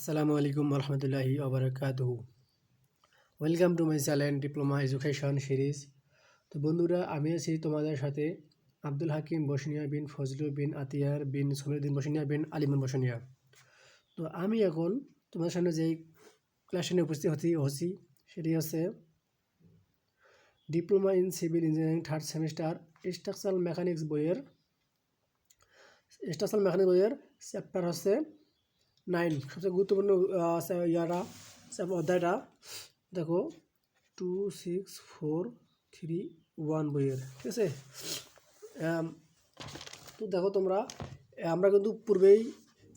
আসসালামু আলাইকুম রহমতুল্লাহি আবরাকাতুহু welcome to my channel diploma education series তো বন্ধুরা, আমি আছি তোমাদের সাথে আব্দুল হাকিম বসনিয়া বিন ফজলু বিন আতিয়ার বিন সমীরুদ্দিন বসনিয়া বিন আলিমুন বসনিয়া। তো আমি এখন তোমাদের সামনে যেই ক্লাসে নিয়ে উপস্থিত হচ্ছি হচ্ছি, সেটি হচ্ছে diploma in civil engineering third semester structural mechanics বইয়ের স্ট্রাকচারাল মেকানিক্স বইয়ের চ্যাপ্টার হচ্ছে নাইন সবচেয়ে গুরুত্বপূর্ণ ইয়াটা অধ্যায়টা দেখো two six four three one বইয়ের ঠিক আছে তো দেখো তোমরা আমরা কিন্তু পূর্বেই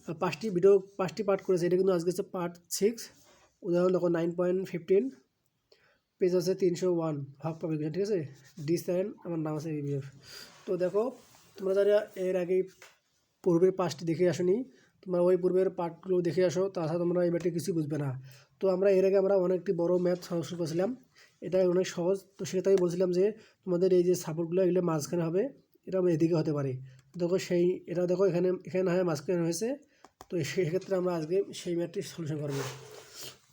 পাঁচটি ভিডিও পাঁচটি পার্ট করেছি এটা কিন্তু আজকে হচ্ছে পার্ট সিক্স উদাহরণ দেখো নাইন পয়েন্ট ফিফটিন পেজ আছে তিনশো ওয়ান ভাগ পাবলিকেশন ঠিক আছে ডি সেভেন আমার নাম আছে বিবিএফ তো দেখো তোমরা যারা এর আগে পূর্বে পাঁচটি দেখে আসনি তোমরা ওই পূর্বের পার্টগুলো দেখে আসো তাছাড়া তোমরা এই ব্যাটে কিছুই বুঝবে না। তো আমরা এর আগে আমরা অনেকটি বড় ম্যাথ সমাধান করেছিলাম। এটা অনেক সহজ। তো সেটা আমি বলছিলাম যে তোমাদের এই যে সাপোর্টগুলো এগুলো মাঝখানে হবে। এটা আমরা এদিকে হতে পারে। দেখো সেই এটা দেখো এখানে এখানে হয় মাঝখানে হয়েছে। তো সেক্ষেত্রে আমরা আজকে সেই ম্যাথটি সলিউশন করব।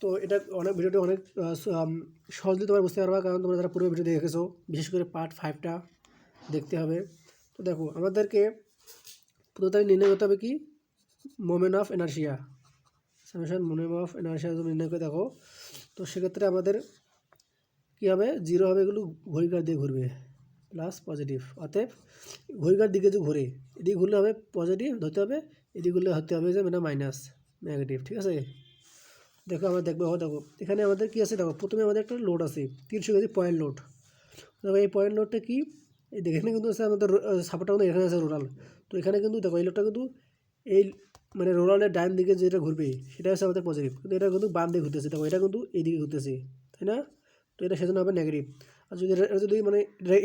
তো এটা অনেক ভিডিওটি অনেক আহ, স- তোমরা বুঝতে পারবা কারণ তোমরা যারা পুরো ভিডিও দেখেছ বিশেষ করে পার্ট ফাইভটা দেখতে হবে। তো দেখো আমাদেরকে প্রথমে নির্ণয় করতে হবে কি moment of inertia summation moment of inertia তুমি নির্ণয় করে দেখো তো সেক্ষেত্রে আমাদের কী হবে জিরো হবে এগুলো ঘড়িকার দিয়ে ঘুরবে প্লাস পজিটিভ অতএব ঘড়িকার দিকে যে ঘুরে এদিকে ঘুরলে হবে পজিটিভ ধরতে হবে এদিকে ঘুরলে হতে হবে যে মানে মাইনাস নেগেটিভ ঠিক আছে দেখো আমরা দেখব ও দেখো এখানে আমাদের কি আছে দেখো প্রথমে আমাদের একটা লোড আছে তিনশো কেজি পয়েন্ট লোড দেখো এই পয়েন্ট লোডটা কি এই দেখে এখানে কিন্তু আছে আমাদের সাপোর্টটা কিন্তু এখানে আছে রোরাল তো এখানে কিন্তু দেখো এই লোডটা কিন্তু এই মানে রোরালের ডান দিকে যেটা ঘুরবে, সেটা হচ্ছে আমাদের পজিটিভ কিন্তু এটা কিন্তু বাম দিকে ঘুরতেছে, দেখো, এটা কিন্তু এই দিকে ঘুরতেছে, তাই না? তো এটা সেজন্য হবে নেগেটিভ আর যদি এটা যদি মানে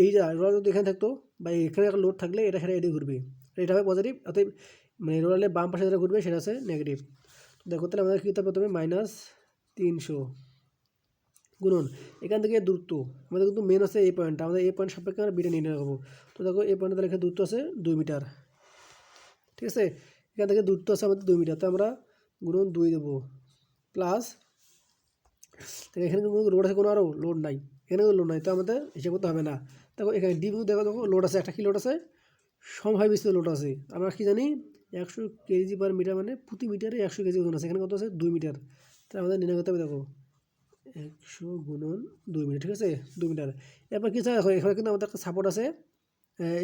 এই যা রোলার যদি এখানে থাকতো বা এখানে একটা লোড থাকলে এটা সেটা এদিকে ঘুরবে। এটা হবে পজিটিভ অতএব মানে রোলারের বাম পাশে যেটা ঘুরবে, সেটা হচ্ছে নেগেটিভ দেখো, তাহলে আমাদের কী করতে প্রথমে? মাইনাস তিনশো। গুণন, এখান থেকে দূরত্ব। আমাদের কিন্তু মেন আছে এই পয়েন্টটা আমাদের এই পয়েন্ট সাপেক্ষে আমরা বিটা নির্ণয় করব। তো দেখো এই পয়েন্টে তাহলে এখানে দূরত্ব আছে দুই মিটার। ঠিক আছে? এখান থেকে দূরত্ব আছে আমাদের দুই মিটার, তো আমরা গুণন দুই দেবো প্লাস এখানে কিন্তু লোড আছে কোনো আরও লোড নাই। এখানে লোড নাই, তো আমাদের হিসেব করতে হবে না। দেখো এখানে ডি দেখো দেখো লোড আছে, একটা কি লোড আছে? সমভাবে বিস্তৃত লোড আছে। আমরা কি জানি, একশো কেজি পার মিটার মানে প্রতি মিটারে একশো কেজি ওজন আছে। এখানে কত আছে? দুই মিটার তাহলে আমাদের নির্ণয় করতে হবে, দেখো। একশো গুণন দুই মিটার ঠিক আছে? দুই মিটার এরপর কি আছে? এখানে কিন্তু আমাদের একটা সাপোর্ট আছে।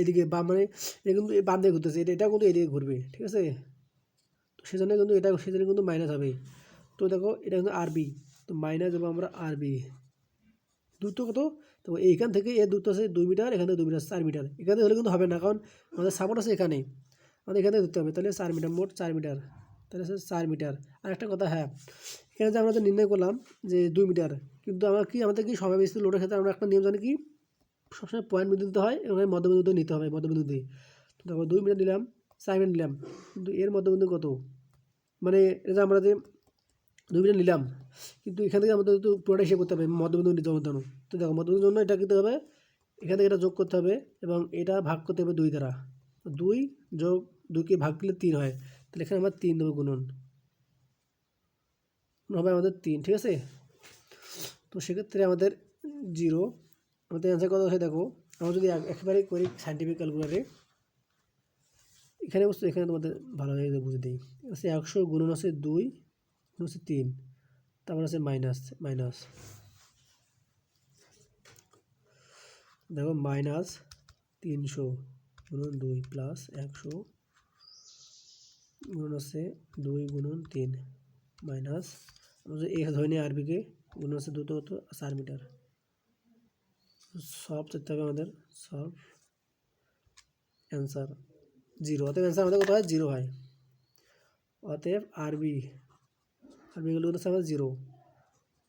এদিকে বাম মানে এটা কিন্তু বাম দিকে ঘুরতেছে, এটা এটা কিন্তু এদিকে ঘুরবে, ঠিক আছে? তো সেজন্য কিন্তু এটা সেজন্য কিন্তু মাইনাস হবে। তো দেখো, এটা কিন্তু আরবি তো মাইনাস দেবো আমরা আরবি দূরত্ব কত? তো এইখান থেকে এর দূরত্ব আছে দুই মিটার, এখান থেকে দুই মিটার, চার মিটার। এখান থেকে হলে কিন্তু হবে না, কারণ আমাদের সাপোর্ট আছে এখানে। আমাদের এখানে ধরতে হবে, তাহলে চার মিটার, মোট চার মিটার। তাহলে হচ্ছে চার মিটার। আর একটা কথা হ্যাঁ এখানে যে আমরা নির্ণয় করলাম যে দুই মিটার, কিন্তু আমরা কি, আমাদের কি সময় বেশি লোডের ক্ষেত্রে আমরা একটা নিয়ম জানি কি? সবসময় পয়েন্ট বিন্দু দিতে হয় এবং মধ্যবিন্দু নিতে হবে, মধ্যবিন্দু দিয়ে। তো দেখো দুই মিটার নিলাম চার মিনিট নিলাম কিন্তু এর মধ্যবিন্দু কত? মানে এটা আমরা যে দুই মিটার নিলাম, কিন্তু এখান থেকে আমাদের পুরোটা হিসেবে করতে হবে, মধ্যবিন্দু নিতে হবে জন্য তো দেখো, মধ্যবিন্দুর জন্য এটা করতে হবে, এখান থেকে এটা যোগ করতে হবে এবং এটা ভাগ করতে হবে দুই দ্বারা। দুই যোগ দুইকে ভাগ করলে তিন হয়, তাহলে এখানে আমরা তিন দেবো গুণন হবে আমাদের তিন, ঠিক আছে? তো সেক্ষেত্রে আমাদের জিরো আমাদের অ্যান্সার কত আছে দেখো, আমরা যদি এক- একেবারে করি সাইন্টিফিক ক্যালকুলারে এখানে বস্তু, এখানে তোমাদের ভালো হয়ে বুঝে দিই। আছে একশো গুণন আছে দুই, গুণন আছে তিন, তারপর আছে মাইনাস মাইনাস দেখো মাইনাস তিনশো গুণন দুই প্লাস একশো গুণন আছে দুই গুণন তিন মাইনাস আমরা যদি এখানে ধরে আরবিকে গুণন আছে দুটো কত চার মিটার সব চেতে হবে আমাদের, সব অ্যান্সার জিরো অতএব অ্যান্সার আমাদের কত হয় জিরো হয় অতএব আরবি আরবিগুলো হচ্ছে আমাদের জিরো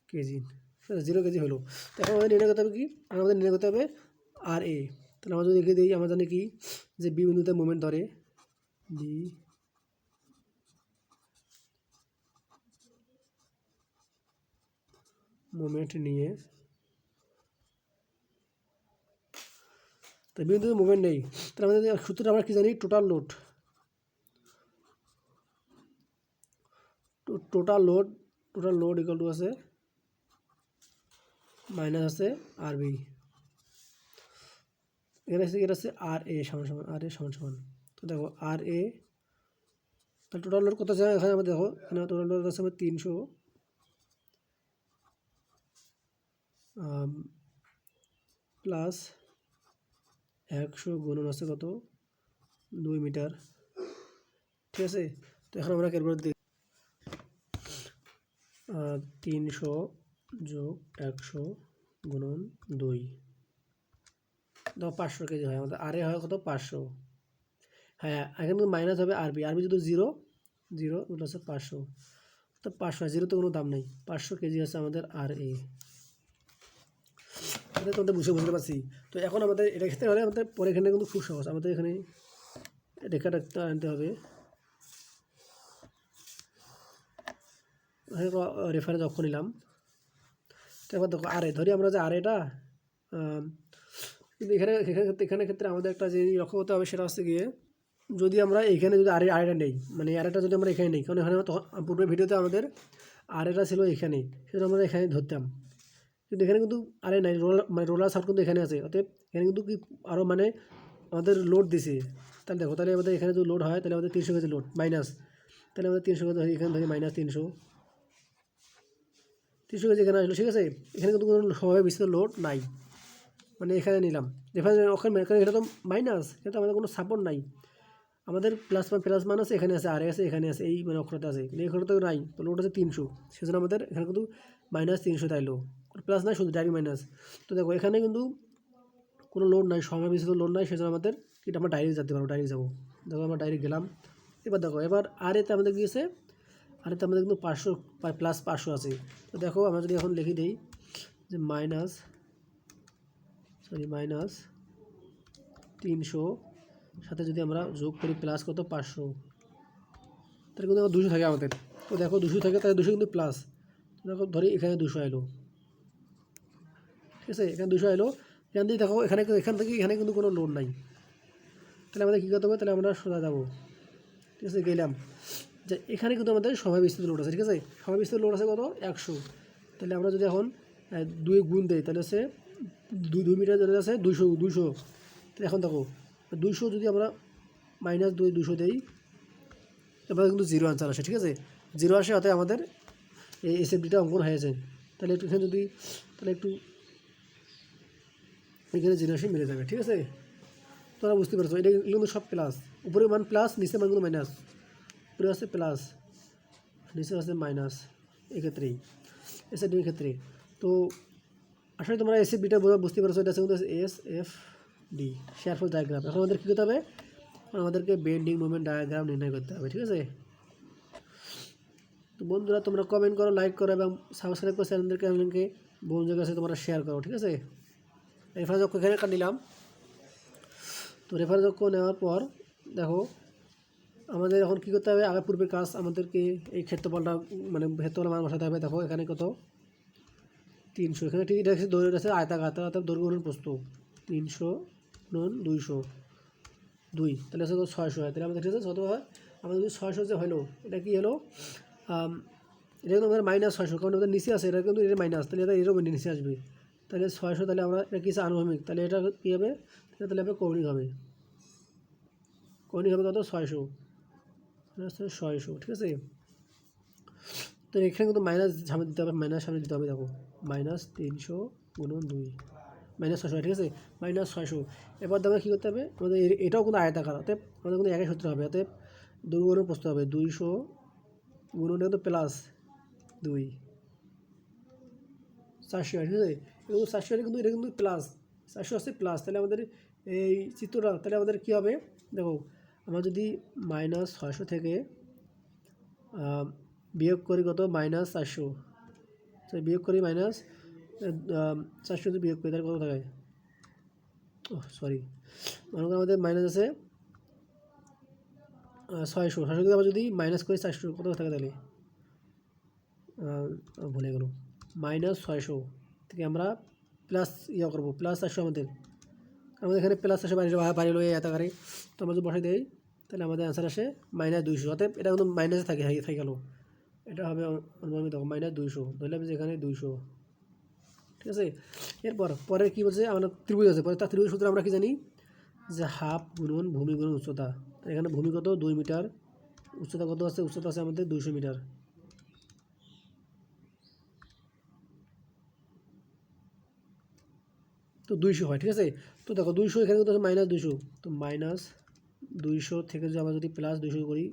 কেজি জিরো কেজি হলো। তো আমাদের নির্ণয় করতে হবে কি? আমাদের নির্ণয় করতে হবে আর এ তাহলে আমরা যদি লিখে দিই, আমরা জানি কি? যে বি বিন্দুতে মোমেন্ট ধরে। বি মোমেন্ট নিয়ে তো বিন্দুতে মুভমেন্ট নেই। তাহলে আমাদের সূত্রটা আমরা কী জানি? Total load total load total load equal to আছে মাইনাস আছে আর বি এখানে আছে এটা আছে আর এ সমান সমান আর এ সমান সমান। তো দেখো আর এ তাহলে টোটাল লোড কত আছে? এখানে আমরা দেখো, এখানে টোটাল লোড আছে আমার তিনশো। প্লাস একশো গুণন আছে কত? দুই মিটার। ঠিক আছে? তো এখন আমরা ক্যালকুলেট দিই তিনশো যোগ একশো গুণন দুই। দেখো পাঁচশো কেজি হয়। আমাদের আরে হয় কত? পাঁচশো। হ্যাঁ এখানে কিন্তু মাইনাস হবে আরবি। আরবি যদি জিরো জিরো ওটা হচ্ছে পাঁচশো। তো পাঁচশো জিরো তো কোনো দাম নেই। পাঁচশো কেজি আছে আমাদের আর এ এটা তোমাদের বুঝে বুঝতে পারছি। তো এখন আমাদের এটা ক্ষেত্রে হলে আমাদের পরে এখানে কিন্তু খুব সহজ। আমাদের এখানে রেখাটা একটা আনতে হবে। রেফারেন্স অক্ষ নিলাম। তো এবার দেখো আরে ধরি আমরা যে আরেটা কিন্তু এখানে এখানে এখানে ক্ষেত্রে আমাদের একটা যে লক্ষ্য করতে হবে সেটা হচ্ছে গিয়ে যদি আমরা এখানে যদি আরে আরেটা নেই মানে আরেটা যদি আমরা এখানে নেই, কারণ এখানে তখন পূর্বের ভিডিওতে আমাদের আরেটা ছিল এখানে সেটা আমরা এখানে ধরতাম। কিন্তু এখানে কিন্তু আরে নাই রোলার মানে রোলার সাউন্ড কিন্তু এখানে আছে। অতএব এখানে কিন্তু কি আরও মানে আমাদের লোড দিছে। তাহলে দেখো, তাহলে আমাদের এখানে যদি লোড হয়, তাহলে আমাদের তিনশো কেজি লোড মাইনাস তাহলে আমাদের তিনশো কেজি এখানে ধরি মাইনাস তিনশো। তিনশো কেজি এখানে আসলো, ঠিক আছে? এখানে কিন্তু কোনো স্বাভাবিক বিস্তৃত লোড নাই। মানে এখানে নিলাম। এখানে ওখানে এটা তো মাইনাস এটা আমাদের কোনো সাপোর্ট নাই। আমাদের প্লাস মান প্লাস মাইনাস এখানে আছে, আর আছে, এখানে আছে, এই মানে অক্ষরটা আছে। এই এখানে তো নাই, তো লোড আছে তিনশো। সেজন্য আমাদের এখানে কিন্তু মাইনাস তিনশো তাইলো প্লাস নাই শুধু ডাইরেক্ট মাইনাস তো দেখো, এখানে কিন্তু কোনো লোড নাই, সময় বিস্তৃত লোড নাই, সেজন্য আমাদের এটা আমরা ডাইরেক্ট যেতে পারব ডাইরেক্ট যাব। দেখো, আমরা ডাইরেক্ট গেলাম। এবার দেখো, এবার আর এতে আমাদের গিয়েছে আর এতে আমাদের কিন্তু পাঁচশো প্লাস পাঁচশো আছে। তো দেখো, আমরা যদি এখন লিখে দিই যে মাইনাস সরি মাইনাস তিনশো, সাথে যদি আমরা যোগ করি প্লাস কত? পাঁচশো। তাহলে কিন্তু দুশো থাকে আমাদের। তো দেখো, দুশো থাকে, তাহলে দুশো কিন্তু প্লাস দেখো, ধরি এখানে দুশো এলো। ঠিক আছে, এখানে দুশো এলো। এখান থেকে দেখো, এখানে এখান থেকে এখানে কিন্তু কোনো লোড নাই। তাহলে আমাদের কী করতে হবে? তাহলে আমরা সোজা যাব। ঠিক আছে, গেলাম। যে এখানে কিন্তু আমাদের সময় বিস্তৃত লোড আছে, ঠিক আছে? সময় বিস্তৃত লোড আছে কত? একশো। তাহলে আমরা যদি এখন দুই গুণ দেই, তাহলে সে দুই দুই মিটার ধরে আছে দুইশো দুইশো। তাহলে এখন দেখো, দুইশো যদি আমরা মাইনাস দুই দুশো দেই এবার কিন্তু জিরো আনসার আসে, ঠিক আছে? জিরো আসে, অতএব আমাদের এই এসএফডিটা অঙ্কন হয়েছে তাহলে একটু যদি তাহলে একটু এখানে আসে মিলে যাবে, ঠিক আছে? তোমরা বুঝতে পারছ, এটা কিন্তু সব প্লাস উপরে মান প্লাস নিচে মান কিন্তু মাইনাস উপরে আছে প্লাস নিচে আছে মাইনাস এক্ষেত্রেই। এসএফডির ক্ষেত্রে। তো আসলে তোমরা এসএফ বিটা বুঝতে পারছ, এটা হচ্ছে S F D shear force diagram এখন আমাদের কী করতে হবে? আমাদেরকে বেন্ডিং মুভমেন্ট ডায়াগ্রাম নির্ণয় করতে হবে, ঠিক আছে? তো বন্ধুরা, তোমরা কমেন্ট করো লাইক করো এবং সাবস্ক্রাইব করে চ্যানেলদেরকে আমাদেরকে বন্ধুদের কাছে তোমরা শেয়ার করো, ঠিক আছে? রেফারেন্স অক্ষ এখানে একটা নিলাম। তো রেফারেন্স অক্ষ নেওয়ার পর, দেখো, আমাদের এখন কী করতে হবে? আগে পূর্বের কাজ আমাদেরকে এই ক্ষেত্রফলটা মানে ক্ষেত্রফল মান বসাতে হবে। দেখো, এখানে কত? তিনশো। এখানে ঠিক এটা দৈর্ঘ্য আছে আয়তাঘাত অর্থাৎ দৈর্ঘ্য গুণন প্রস্ত তিনশো নুন দুইশো। দুই, তাহলে হচ্ছে ছয়শো হয়। তাহলে আমাদের ঠিক আছে হয়? আমাদের যদি ছয়শো যে হলো এটা কি হলো? এটা কিন্তু আমাদের মাইনাস ছয়শো, কারণ আমাদের নিচে আছে, এটা কিন্তু এটা মাইনাস তাহলে এটা এরকম নিচে আসবে। তাহলে ছয়শো তাহলে আমরা এটা কিছু আনুভূমিক? তাহলে এটা কী হবে? এটা তাহলে হবে কৌণিক হবে। কৌণিক হবে কত? ছয়শো। ছয়শো, ঠিক আছে? তো এখানে কিন্তু মাইনাস সামনে দিতে হবে মাইনাস সামনে দিতে হবে, দেখো। মাইনাস তিনশো গুণন দুই। মাইনাস ছয়শো, ঠিক আছে? মাইনাস ছয়শো। এবার দেখো কী করতে হবে? আমাদের এটাও কিন্তু আয়তাকার, অতএব আমাদের কিন্তু একই সূত্র হবে, অতএব দুই গুণন হবে। দুইশো গুণন কিন্তু প্লাস দুই। চারশো, ঠিক আছে? এবং চারশো কিন্তু এটা কিন্তু প্লাস। চারশো আছে প্লাস। তাহলে আমাদের এই চিত্রটা, তাহলে আমাদের কী হবে? দেখো, আমরা যদি মাইনাস ছয়শো থেকে বিয়োগ করি কত? মাইনাস চারশো। বিয়োগ করি মাইনাস চারশো যদি বিয়োগ করি, তাহলে কত থাকে? ও সরি মনে করি আমাদের মাইনাস আছে ছয়শো। ছয়শো কিন্তু আবার যদি মাইনাস করি চারশো, কত থাকে তাহলে? ভুলে গেল। মাইনাস ছয়শো। থেকে আমরা প্লাস ইয়া করব প্লাস চারশো আমাদের। আমাদের এখানে প্লাস চারশো বাড়ি বাড়ি লয়ে এত করে তো আমরা যদি বসাই দেই, তাহলে আমাদের অ্যান্সার আসে মাইনাস দুইশো। অতএব এটা কিন্তু মাইনাসে থাকে থাকে গেল। এটা হবে অনুমানিক দেখো মাইনাস দুইশো। ধরলাম যে এখানে দুইশো। ঠিক আছে? এরপর পরে কি বলছে? আমাদের ত্রিভুজ আছে। পরে তার ত্রিভুজ সূত্রে আমরা কি জানি? যে হাফ গুণন ভূমি গুণন উচ্চতা। এখানে ভূমি কত? দুই মিটার। উচ্চতা কত আছে? উচ্চতা আছে আমাদের দুইশো মিটার। তো দুইশো হয়, ঠিক আছে? তো দেখো দুইশো এখানে কত আছে মাইনাস দুইশো। তো মাইনাস দুইশো থেকে যদি আমরা যদি প্লাস দুইশো করি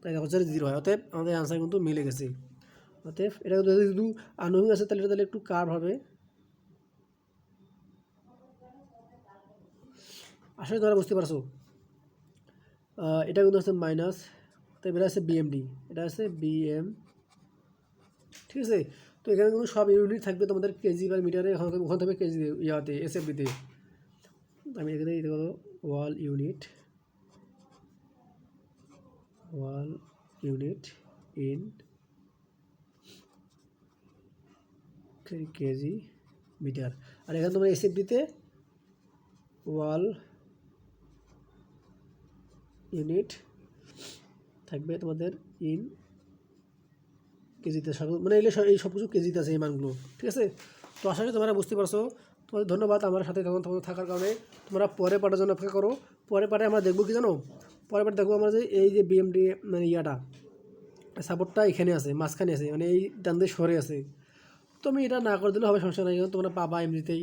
তাই দেখো যে জিরো হয়। অতএব আমাদের অ্যান্সার কিন্তু মিলে গেছে। অতএব এটা যদি শুধু আনুভূমিক আছে, তাহলে এটা তাহলে একটু কার্ভ হবে। আসলে তোমরা বুঝতে পারছ। এটা কিন্তু আছে মাইনাস তো এটা আছে বিএমডি এটা আছে বিএম ঠিক আছে? তো এখানে কিন্তু সব ইউনিট থাকবে তোমাদের কেজি বা মিটারে ওখানে থাকবে কেজি ইয়াতে এসএফডিতে আমি এখানে এটা হলো wall unit wall unit in kg meter আর এখানে তোমরা এসএফডিতে ওয়াল ইউনিট থাকবে তোমাদের ইন কেজিতে সব মানে এগুলো এই সব কিছু কেজিতে আছে এই মানগুলো, ঠিক আছে? তো আশা করি তোমরা বুঝতে পারছ। তোমাদের ধন্যবাদ আমার সাথে তখন তখন থাকার কারণে। তোমরা পরে পাটার জন্য অপেক্ষা করো। পরে পাটে আমরা দেখব কি জানো? পরে পাটে দেখব আমরা যে এই যে বিএমডি মানে ইয়াটা সাপোর্টটা এখানে আছে, মাঝখানে আছে মানে এই ডান দিয়ে সরে আছে। তো আমি এটা না করে দিলে হবে সমস্যা নাই তোমরা পাবা এমনিতেই।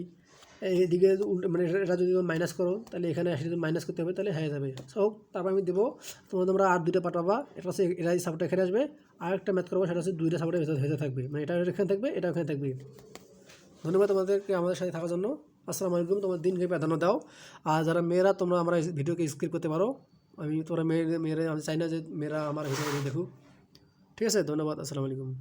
উল্টো মানে এটা- যদি মাইনাস করো, তাহলে এখানে আসলে মাইনাস করতে হবে, তাহলে হয়ে যাবে। সো তারপর আমি দেবো, তোমার তোমরা আর দুইটা পাঠাবা এটা হচ্ছে এটা সাপোর্ট এখানে আসবে, আর একটা ম্যাথ করব, সেটা হচ্ছে দুইটা সাপোর্টের ভেতরে ভেতরে থাকবে। মানে এটা এখানে থাকবে, এটা ওখানে থাকবে। ধন্যবাদ তোমাদেরকে আমাদের সাথে থাকার জন্য। আসসালামু আলাইকুম, তোমার দিনকে প্রাধান্য দাও। আর যারা মেয়েরা, তোমরা আমরা ভিডিওকে স্কিপ করতে পারো। আমি, তোমরা মেয়ে মেয়েরা, আমি চাই না যে মেয়েরা আমার ভিডিও দেখুক। ঠিক আছে, ধন্যবাদ, আসসালামু আলাইকুম।